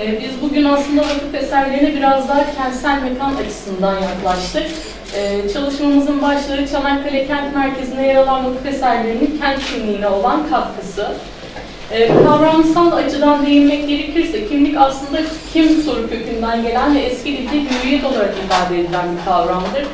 Ee, Biz bugün aslında vakıf eserlerine biraz daha kentsel mekan açısından yaklaştık. Ee, Çalışmamızın başlığı Çanakkale Kent Merkezi'ne yer alan vakıf eserlerinin kent kimliğine olan katkısı. Ee, Kavramsal açıdan değinmek gerekirse kimlik aslında kim soru kökünden gelen ve eski dilde hüviyet olarak ifade edilen bir kavramdır.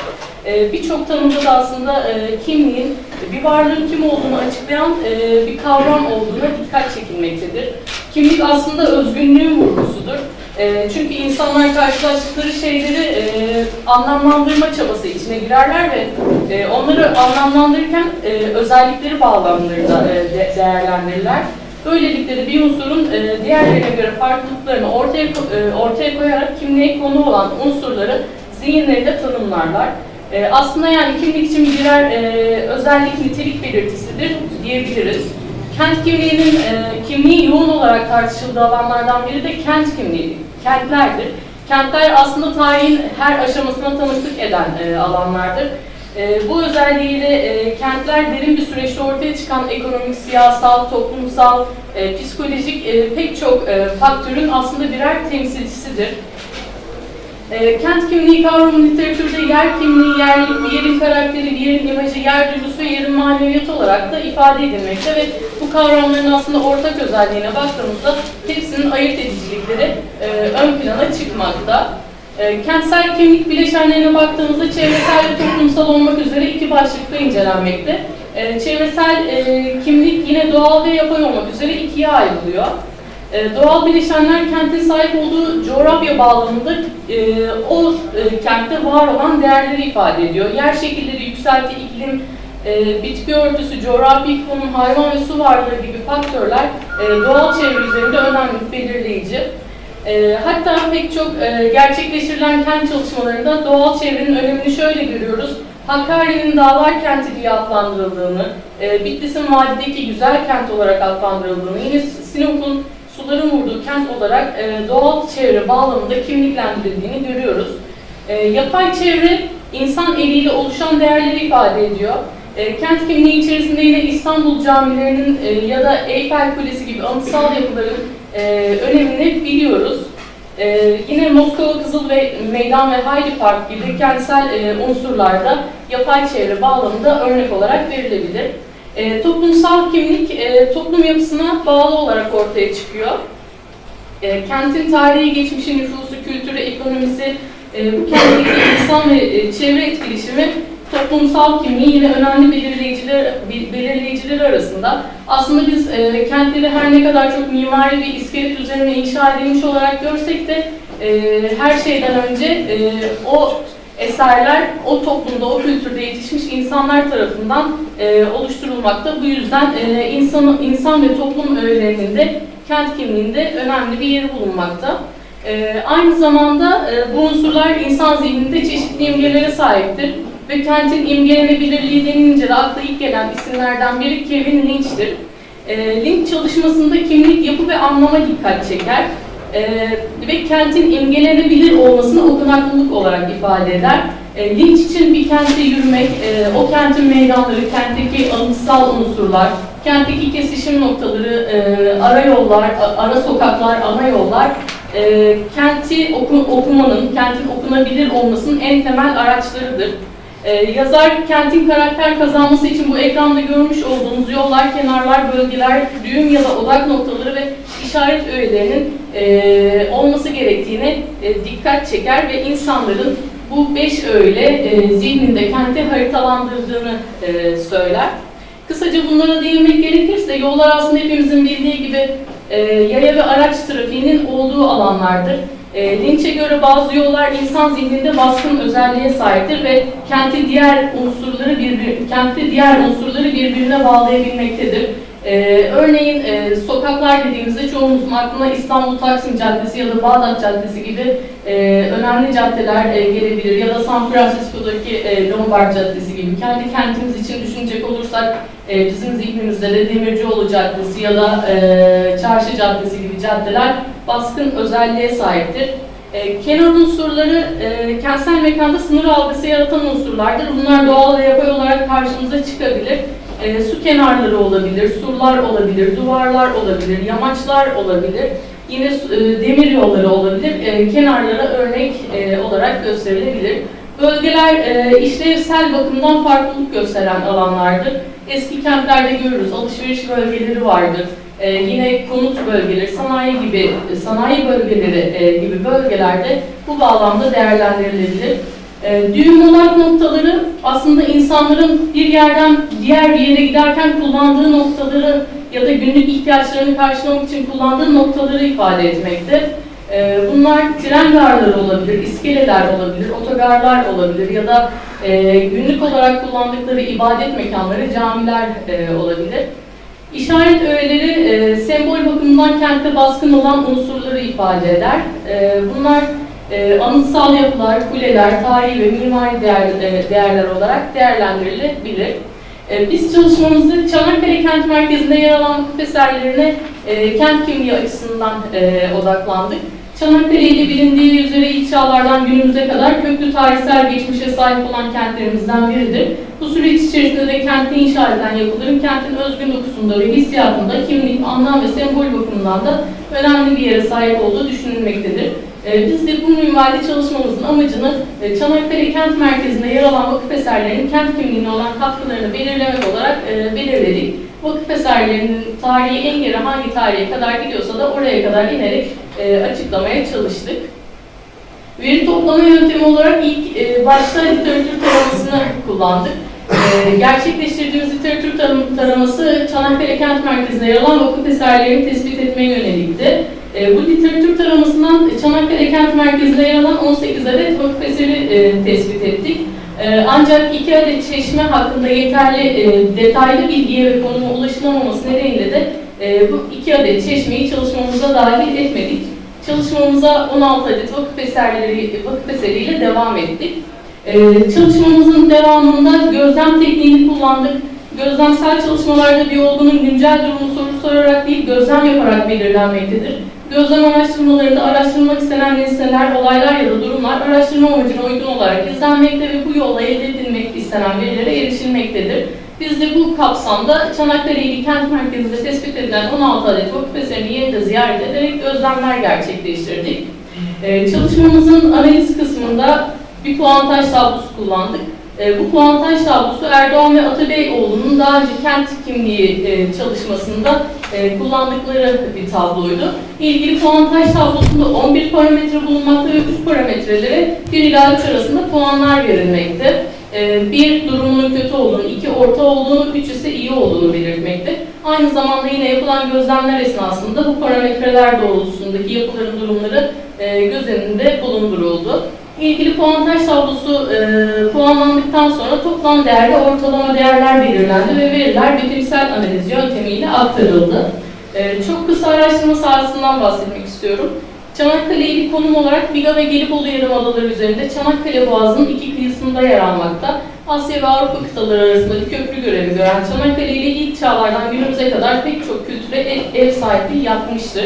Birçok tanımda da aslında e, kimliğin bir varlığın kim olduğunu açıklayan e, bir kavram olduğuna dikkat çekilmektedir. Kimlik aslında özgünlüğün vurgusudur. E, çünkü insanlar karşılaştıkları şeyleri e, anlamlandırma çabası içine girerler ve e, onları anlamlandırırken e, özellikleri bağlamlarında e, de- değerlendirirler. Böylelikle de bir unsurun e, diğerlerine göre farklılıklarını ortaya e, ortaya koyarak kimliğe konu olan unsurları zihinlerinde tanımlarlar. E, aslında yani kimlik için birer e, özellik nitelik belirtisidir diyebiliriz. Kent kimliğinin e, kimliği yoğun olarak tartışıldığı alanlardan biri de kent kimliği, kentlerdir. Kentler aslında tarihin her aşamasına tanıklık eden e, alanlardır. E, bu özelliğiyle e, kentler derin bir süreçte ortaya çıkan ekonomik, siyasal, toplumsal, e, psikolojik e, pek çok e, faktörün aslında birer temsilcisidir. E, kent kimliği kavramı literatürde yer kimliği, bir yerin karakteri, yerin imajı, yer duygusu ve yerin maneviyatı olarak da ifade edilmekte ve bu kavramların aslında ortak özelliğine baktığımızda hepsinin ayırt edicilikleri e, ön plana çıkmakta. E, kentsel kimlik bileşenlerine baktığımızda çevresel ve toplumsal olmak üzere iki başlıkta incelenmekte. E, çevresel e, kimlik yine doğal ve yapay olmak üzere ikiye ayrılıyor. E, doğal bileşenler kentin sahip olduğu coğrafya bağlamında e, o e, kentte var olan değerleri ifade ediyor. Yer şekilleri, yükselti, iklim, e, bitki örtüsü, coğrafi konum, hayvan ve su varlığı gibi faktörler e, doğal çevre üzerinde önemli belirleyici. E, hatta pek çok e, gerçekleştirilen kent çalışmalarında doğal çevrenin önemini şöyle görüyoruz. Hakkari'nin dağlar kenti diye adlandırıldığını, e, Bitlis'in vadideki güzel kent olarak adlandırıldığını, yine Sinop'un suların vurduğu kent olarak e, doğal çevre bağlamında kimliklendirildiğini görüyoruz. E, yapay çevre insan eliyle oluşan değerleri ifade ediyor. E, kent kimliği içerisinde yine İstanbul camilerinin e, ya da Eyfel Kulesi gibi anıtsal yapıların e, önemini biliyoruz. E, yine Moskova Kızıl ve Meydan ve Hayli Park gibi kentsel e, unsurlarda yapay çevre bağlamında örnek olarak verilebilir. E, toplumsal kimlik e, toplum yapısına bağlı olarak ortaya çıkıyor. E, kentin tarihi, geçmişi, nüfusu, kültürü, ekonomisi, e, bu kentteki insan ve e, çevre etkileşimi toplumsal kimliği yine önemli belirleyiciler, bil- belirleyiciler arasında. Aslında biz e, kentleri her ne kadar çok mimari bir iskelet üzerine inşa edilmiş olarak görsek de e, her şeyden önce e, o eserler o toplumda, o kültürde yetişmiş insanlar tarafından e, oluşturulmakta. Bu yüzden e, insan, insan ve toplum öğelerinin de kent kimliğinde önemli bir yeri bulunmakta. E, aynı zamanda e, bu unsurlar insan zihninde çeşitli imgelere sahiptir ve kentin imgelenebilirliği denilince de akla ilk gelen isimlerden biri Kevin Lynch'tir. E, Lynch çalışmasında kimlik, yapı ve anlama dikkat çeker. Ee, ve kentin imgelenebilir olmasını okunaklılık olarak ifade eder. E, Lynch için bir kentte yürümek, e, o kentin meydanları, kentteki anıtsal unsurlar, kentteki kesişim noktaları, e, ara yollar, ara sokaklar, ana yollar, e, kenti oku, okumanın, kentin okunabilir olmasının en temel araçlarıdır. Ee, yazar kentin karakter kazanması için bu ekranda görmüş olduğunuz yollar, kenarlar, bölgeler, düğüm ya da odak noktaları ve işaret öğelerinin e, olması gerektiğine e, dikkat çeker ve insanların bu beş öğeyle e, zihninde kenti haritalandırdığını e, söyler. Kısaca bunlara değinmek gerekirse yollar aslında hepimizin bildiği gibi e, yaya ve araç trafiğinin olduğu alanlardır. E, Lynch'e göre bazı yollar insan zihninde baskın özelliğe sahiptir ve kenti diğer unsurları birbir, kenti diğer unsurları birbirine bağlayabilmektedir. E, örneğin e, sokaklar dediğimizde çoğumuzun aklına İstanbul Taksim Caddesi ya da Bağdat Caddesi gibi e, önemli caddeler e, gelebilir ya da San Francisco'daki e, Lombard Caddesi gibi. Kendi kentimiz için düşünecek olursak e, bizim zihnimizde de Demircioğlu Caddesi ya da e, Çarşı Caddesi gibi caddeler baskın özelliğe sahiptir. E, kenar unsurları e, kentsel mekanda sınır algısı yaratan unsurlardır. Bunlar doğal ve yapay olarak karşımıza çıkabilir. E, su kenarları olabilir, surlar olabilir, duvarlar olabilir, yamaçlar olabilir. Yine e, demir yolları olabilir, e, kenarlara örnek e, olarak gösterilebilir. Bölgeler e, işlevsel bakımdan farklılık gösteren alanlardır. Eski kentlerde görürüz, alışveriş bölgeleri vardır. E, yine konut bölgeleri, sanayi gibi sanayi bölgeleri e, gibi bölgelerde bu bağlamda değerlendirilebilir. E, düğüm olan noktaları aslında insanların bir yerden diğer bir yere giderken kullandığı noktaları ya da günlük ihtiyaçlarını karşılamak için kullandığı noktaları ifade etmekte. E, bunlar tren garları olabilir, iskeleler olabilir, otogarlar olabilir ya da e, günlük olarak kullandıkları ibadet mekanları, camiler e, olabilir. İşaret öğeleri e, sembol bakımından kentte baskın olan unsurları ifade eder. E, bunlar e, anıtsal yapılar, kuleler, tarihi ve mimari değer, e, değerler olarak değerlendirilebilir. E, biz çalışmamızda Çanakkale Kent Merkezi'nde yer alan vakıf eserlerine e, kent kimliği açısından e, odaklandık. Çanakkale ile bilindiği üzere ilk çağlardan günümüze kadar köklü tarihsel geçmişe sahip olan kentlerimizden biridir. Bu süreç içerisinde de kentte inşa edilen yapıların kentin özgün dokusunda ve hissiyatında kimlik, anlam ve sembol bakımından da önemli bir yere sahip olduğu düşünülmektedir. Ee, Biz de bu minvalde çalışmamızın amacını e, Çanakkale kent merkezinde yer alan vakıf eserlerinin kent kimliğine olan katkılarını belirlemek olarak e, belirledik. Vakıf eserlerinin tarihi en geri hangi tarihe kadar gidiyorsa da oraya kadar inerek e, açıklamaya çalıştık. Veri toplama yöntemi olarak ilk e, başta literatür taramasını kullandık. E, gerçekleştirdiğimiz literatür taram- taraması Çanakkale Kent Merkezi'nde yer alan vakıf eserlerini tespit etmeye yönelikti. E, bu literatür taramasından Çanakkale Kent Merkezi'nde yer alan 18 adet vakıf eseri e, tespit ettik. E, ancak iki adet çeşme hakkında yeterli e, detaylı bilgiye ve konuma ulaşılamaması nedeniyle de e, bu iki adet çeşmeyi çalışmamıza dahil etmedik. Çalışmamıza 16 adet vakıf eserleri vakıf eseriyle devam ettik. Ee, çalışmamızın devamında gözlem tekniğini kullandık. Gözlemsel çalışmalarda bir olgunun güncel durumu soru sorarak değil, gözlem yaparak belirlenmektedir. Gözlem araştırmalarında araştırılmak istenen nesneler, olaylar ya da durumlar araştırma amacına uygun olarak izlenmekte ve bu yolla elde edilmek istenen verilere erişilmektedir. Biz de bu kapsamda Çanakkale ili kent merkezinde tespit edilen 16 adet vakıf eserini yeniden ziyaret ederek gözlemler gerçekleştirdik. Ee, çalışmamızın analiz kısmında bir puantaj tablosu kullandık. Ee, bu puantaj tablosu Erdoğan ve Atabeyoğlu'nun daha önce kent kimliği e, çalışmasında e, kullandıkları bir tabloydu. İlgili puantaj tablosunda 11 parametre bulunmakta ve 3 parametrelere 1 ila 3 arasında puanlar verilmekte. Ee, bir durumunun kötü olduğunu, iki orta olduğunu, üç ise iyi olduğunu belirtmekte. Aynı zamanda yine yapılan gözlemler esnasında bu parametreler doğrultusundaki yapıların durumları e, göz önünde bulunduruldu. İlgili puantaj tablosu e, puanlandıktan sonra toplam değer ortalama değerler belirlendi ve veriler bilimsel analiz yöntemiyle aktarıldı. E, çok kısa araştırma sahasından bahsetmek istiyorum. Çanakkale ili konum olarak Biga ve Gelibolu Yarımadaları üzerinde Çanakkale Boğazı'nın iki kıyısında yer almakta. Asya ve Avrupa kıtaları arasında bir köprü görevi gören Çanakkale ile ilk çağlardan günümüze kadar pek çok kültüre ev, ev sahipliği yapmıştır.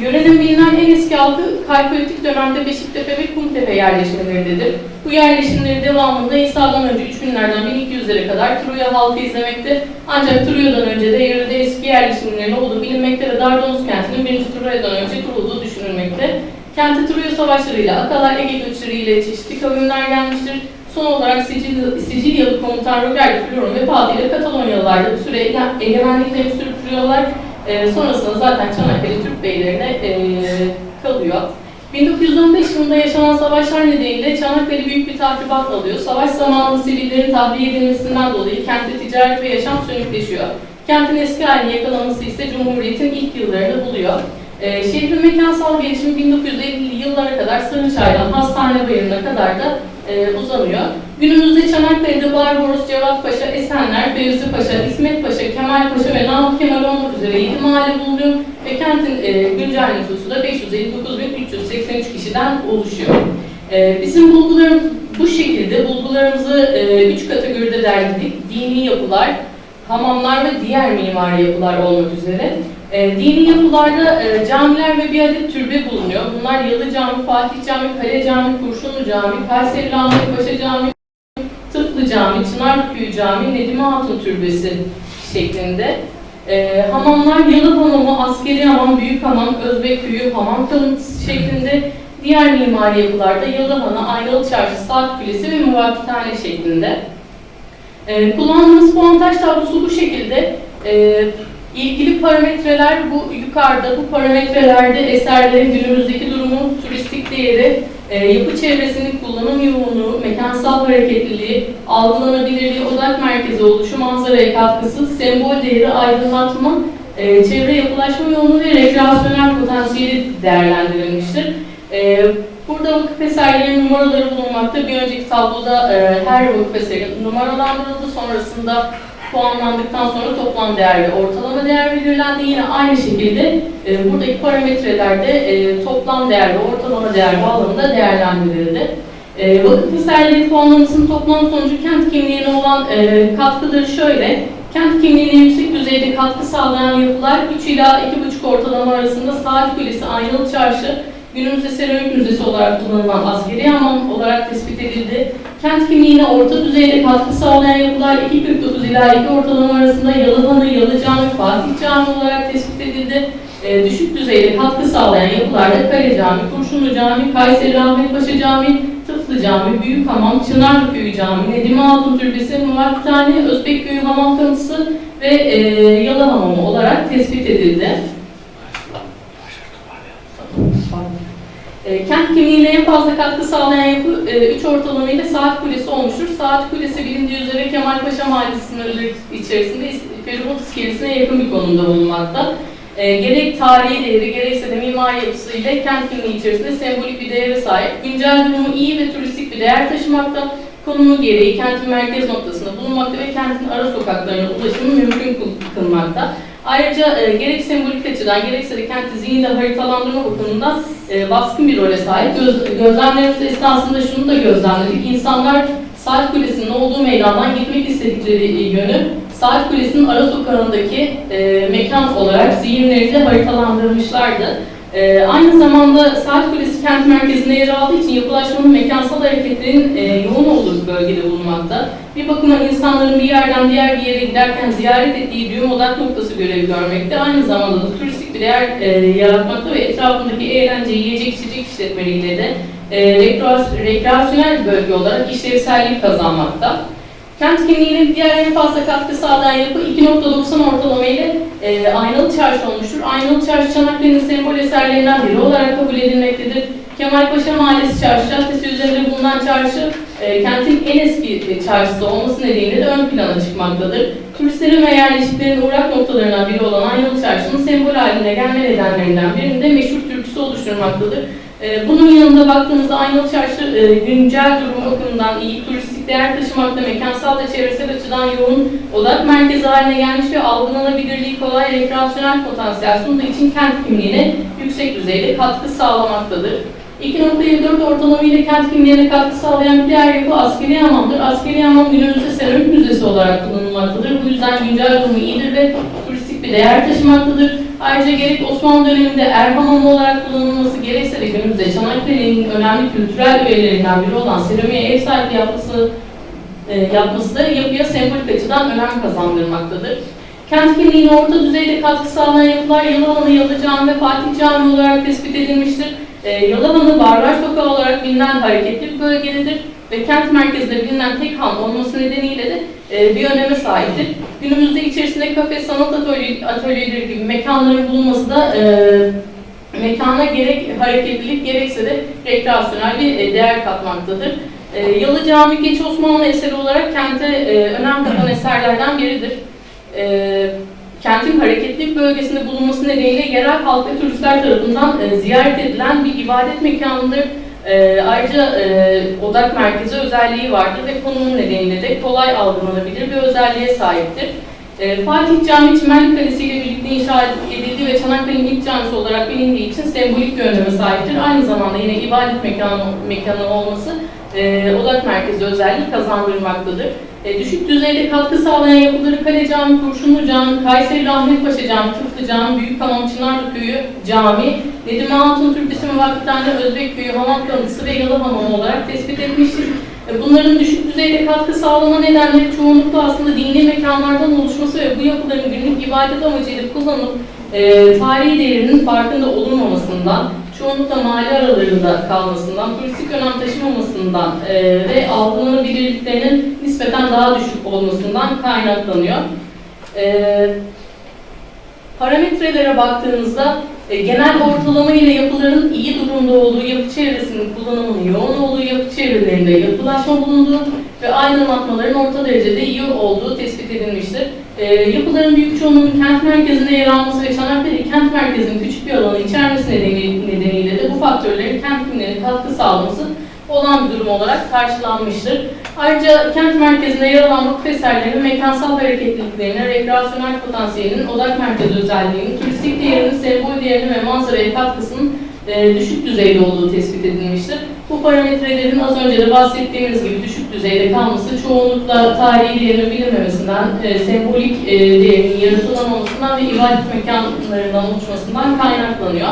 Yörenin bilinen en eski halkı Kalkolitik dönemde Beşiktepe ve Kumtepe yerleşimlerindedir. Bu yerleşimlerin devamında İsa'dan önce 3000'lerden 1200'lere kadar Troya halkı izlemekte. Ancak Troya'dan önce de yörede eski yerleşimlerin olduğu bilinmekte ve Dardanus kentinin 1. Troya'dan önce kurulduğu düşünülmekte. Kente Troya savaşlarıyla, Akalar, Ege göçleriyle çeşitli kavimler gelmiştir. Son olarak Sicilya, Sicilyalı komutan Roger Florum vefatı ile Katalonyalılar da bir süre ege- egemenliklerini sürdürüyorlar. Ee, sonrasında zaten Çanakkale Türk beylerine e, kalıyor. 1915 yılında yaşanan savaşlar nedeniyle Çanakkale büyük bir tahribat alıyor. Savaş zamanında sivillerin tahliye edilmesinden dolayı kentte ticaret ve yaşam sönükleşiyor. Kentin eski halini yakalaması ise Cumhuriyet'in ilk yıllarını buluyor. Ee, şehrin mekansal gelişimi 1950'li yıllara kadar Sarıçay'dan Hastane Bayırı'na kadar da e, uzanıyor. Günümüzde Çanakkale'de Barbaros, Cevat Paşa, Esenler, Fevzi Paşa, İsmet Paşa, Kemal Paşa ve Namık Kemal olmak üzere 7 mahalle bulunuyor ve kentin e, güncel nüfusu da 559.383 kişiden oluşuyor. E, bizim bulgularımız bu şekilde bulgularımızı e, üç kategoride derledik. Dini yapılar, hamamlar ve diğer mimari yapılar olmak üzere. E, dini yapılarda e, camiler ve bir adet türbe bulunuyor. Bunlar Yalı Cami, Fatih Cami, Kale Cami, Kurşunlu Cami, Kayseri Rahmet Paşa Cami, Cami, Çınarlı Köyü Cami, Nedime Hatun Türbesi şeklinde. E, hamamlar Yalı Hamamı, Askeri Hamam, Büyük Hamam, Özbek Köyü, Hamam Kalıntısı şeklinde diğer mimari yapılarda Yalı Hanı, Aynalı Çarşı, Saat Kulesi ve Muvakkitane şeklinde. E, kullandığımız puantaj tablosu bu şekilde. E, ilgili parametreler bu yukarıda. Bu parametrelerde eserlerin günümüzdeki durumu, turistik değeri, e, yapı çevresinin kullanım yoğunluğu, mekansal hareketliliği, algılanabilirliği, odak merkezi oluşu, manzaraya katkısı, sembol değeri, aydınlatma, e, çevre yapılaşma yoğunluğu ve rekreasyonel potansiyeli değerlendirilmiştir. E, burada vakıf eserlerinin numaraları bulunmakta. Bir önceki tabloda e, her vakıf eseri numaralandırıldı. Sonrasında puanlandıktan sonra toplam değer ve ortalama değer belirlendi. Yine aynı şekilde e, buradaki parametrelerde e, toplam değer ve ortalama değer bağlamında değerlendirildi. E, vakıf eserleri puanlamasının toplam sonucu kent kimliğine olan e, katkıları şöyle. Kent kimliğine yüksek düzeyde katkı sağlayan yapılar 3 ila 2,5 ortalama arasında Saat Kulesi, Aynalı Çarşı, günümüzde seramik müzesi olarak kullanılan askeri hamam olarak tespit edildi. Kent kimliğine orta düzeyde katkı sağlayan yapılar 2.49 ila 2 ortalama arasında Yalıhanı, Yalı Cami, Fatih Cami olarak tespit edildi. Ee, düşük düzeyde katkı sağlayan yapılarda Kale Cami, Kurşunlu Cami, Kayseri Rahmet Paşa Cami, Tıflı Cami, Büyük Hamam, Çınarlı Köyü Cami, Nedime Hatun Türbesi, Muvakkitane, Özbek Köyü Hamam Kanısı ve e, Yalı Hamamı olarak tespit edildi. E, kent kimliğine en fazla katkı sağlayan yapı 3 ortalama ile Saat Kulesi olmuştur. Saat Kulesi bilindiği üzere Kemalpaşa Mahallesi sınırları içerisinde feribot iskelesine yakın bir konumda bulunmakta. E, gerek tarihi değeri gerekse de mimari yapısı ile kent kimliği içerisinde sembolik bir değere sahip. Güncel durumu iyi ve turistik bir değer taşımakta. Konumu gereği kentin merkez noktasında bulunmakta ve kentin ara sokaklarına ulaşımı mümkün kıl- kılmakta. Ayrıca e, gerek sembolik açıdan gerekse de kenti zihninde haritalandırma bakımından e, baskın bir role sahip. Göz, gözlemlerimiz esnasında şunu da gözlemledik. İnsanlar Saat Kulesi'nin olduğu meydandan gitmek istedikleri yönü Saat Kulesi'nin ara sokağındaki e, mekan olarak zihinlerinde haritalandırmışlardı. E, aynı zamanda Saat Kulesi kent merkezinde yer aldığı için yapılaşmanın mekansal hareketlerin e, yoğun olduğu bölgede bulunmakta. Bir bakıma insanların bir yerden diğer bir yere giderken ziyaret ettiği düğüm odak noktası görevi görmekte. Aynı zamanda da turistik bir değer e, yaratmakta ve etrafındaki eğlence, yiyecek, içecek işletmeleriyle de e, rekreas- rekreasyonel bölge olarak işlevsellik kazanmakta. Kent kimliğine diğer en fazla katkı sağlayan yapı 2.90 ortalama ile e, Aynalı Çarşı olmuştur. Aynalı Çarşı Çanakkale'nin sembol eserlerinden biri olarak kabul edilmektedir. Kemalpaşa Mahallesi Çarşı Caddesi üzerinde bulunan çarşı e, kentin en eski çarşısı olması nedeniyle de ön plana çıkmaktadır. Turistlerin ve yerleşiklerin uğrak noktalarından biri olan Aynalı Çarşı'nın sembol haline gelme nedenlerinden birini de meşhur türküsü oluşturmaktadır. E, bunun yanında baktığımızda Aynalı Çarşı e, güncel durum bakımından iyi, turistik değer taşımakta, mekansal ve çevresel açıdan yoğun odak merkezi haline gelmiş ve algılanabilirliği kolay rekreasyonel potansiyel sunduğu için kent kimliğine yüksek düzeyde katkı sağlamaktadır. 2.24 ortalama ile kent kimliğine katkı sağlayan bir diğer yapı askeri hamamdır. Askeri hamam günümüzde seramik müzesi olarak kullanılmaktadır. Bu yüzden güncel durumu iyidir ve turistik bir değer taşımaktadır. Ayrıca gerek Osmanlı döneminde er hamamı olarak kullanılması gerekse de günümüzde Çanakkale'nin önemli kültürel öğelerinden biri olan seramiğe ev sahipliği yapması, e, yapması da yapıya sembolik açıdan önem kazandırmaktadır. Kent kimliğine orta düzeyde katkı sağlayan yapılar Yalıhanı, Yalı Cami ve Fatih Cami olarak tespit edilmiştir. E, Yalıhanı Barlar Sokağı olarak bilinen hareketli bir bölgededir ve kent merkezinde bilinen tek han olması nedeniyle de e, bir öneme sahiptir. Günümüzde içerisinde kafe, sanat atölye, atölyeleri gibi mekanların bulunması da e, mekana gerek hareketlilik gerekse de rekreasyonel bir e, değer katmaktadır. E, Yalı Cami geç Osmanlı eseri olarak kente e, önem katan eserlerden biridir. E, kentin hareketli bir bölgesinde bulunması nedeniyle yerel halk ve turistler tarafından e, ziyaret edilen bir ibadet mekanıdır. E, ayrıca e, odak merkezi özelliği vardır ve konumun nedeniyle de kolay algılanabilir bir özelliğe sahiptir. E, Fatih Camii Çimenlik Kalesi ile birlikte inşa edildiği ve Çanakkale'nin ilk camisi olarak bilindiği için sembolik bir öneme sahiptir. Aynı zamanda yine ibadet mekanı, mekanı olması e, odak merkezi özelliği kazandırmaktadır. E, düşük düzeyde katkı sağlayan yapıları Kale Cami, Kurşunlu Cami, Kayseri Rahmet Paşa Cami, Tıflı Cami, Büyük Hamam Çınarlı Köyü Cami, Nedime Hatun Türbesi Muvakkitane Özbek Köyü Hamam Kanıtısı ve Yalı Hamamı olarak tespit etmiştir. E, Bunların düşük düzeyde katkı sağlama nedenleri çoğunlukla aslında dini mekanlardan oluşması ve bu yapıların günlük ibadet amacıyla kullanılıp e, tarihi değerinin farkında olunmamasından, çoğunlukla mahalle aralarında kalmasından, turistik önem taşımamasından e, ve algılanabilirliklerinin nispeten daha düşük olmasından kaynaklanıyor. E, parametrelere baktığımızda e, genel ortalama ile yapıların iyi durumda olduğu, yapı çevresinin kullanımının yoğun olduğu, yapı çevrelerinde yapılaşma bulunduğu ve aydınlatmaların orta derecede iyi olduğu tespit edilmiştir. E, yapıların büyük çoğunluğunun kent merkezinde yer alması ve Çanakkale kent merkezinin küçük bir alanı içermesi nedeni- nedeniyle de bu faktörlerin kent kimliğine katkı sağlaması olan bir durum olarak karşılanmıştır. Ayrıca kent merkezinde yer alan vakıf eserlerinin mekansal hareketliliklerine, rekreasyonel potansiyelinin, odak merkezi özelliğinin, turistik değerinin, sembol değerinin ve manzaraya katkısının e, düşük düzeyde olduğu tespit edilmiştir. Bu parametrelerin az önce de bahsettiğimiz gibi düşük düzeyde kalması çoğunlukla tarihi değerinin bilinmemesinden, e, sembolik e, değerinin yaratılamamasından ve ibadet mekanlarından oluşmasından kaynaklanıyor.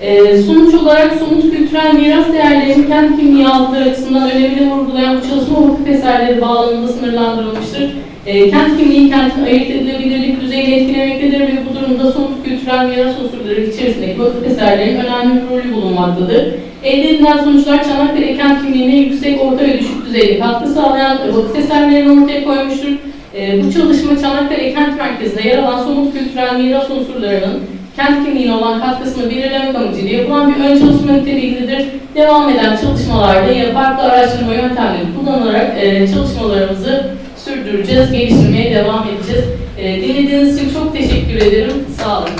Ee, sonuç olarak somut kültürel miras değerlerinin kent kimliği açısından önemini vurgulayan bu çalışma vakıf eserleri bağlamında sınırlandırılmıştır. Ee, kent kimliği kentin ayırt edilebilirlik düzeyini etkilemektedir ve bu durumda somut kültürel miras unsurları içerisindeki vakıf eserlerin önemli bir rolü bulunmaktadır. Elde edilen sonuçlar Çanakkale kent kimliğine yüksek, orta ve düşük düzeyde katkı sağlayan vakıf eserlerini ortaya koymuştur. Ee, bu çalışma Çanakkale kent merkezinde yer alan somut kültürel miras unsurlarının kent kimliğine olan katkısını belirlemek amacıyla yapılan bir ön çalışma niteliğindedir. Devam eden çalışmalarda ya farklı araştırma yöntemleri kullanarak e, çalışmalarımızı sürdüreceğiz, geliştirmeye devam edeceğiz. E, dinlediğiniz için çok teşekkür ederim. Sağ olun.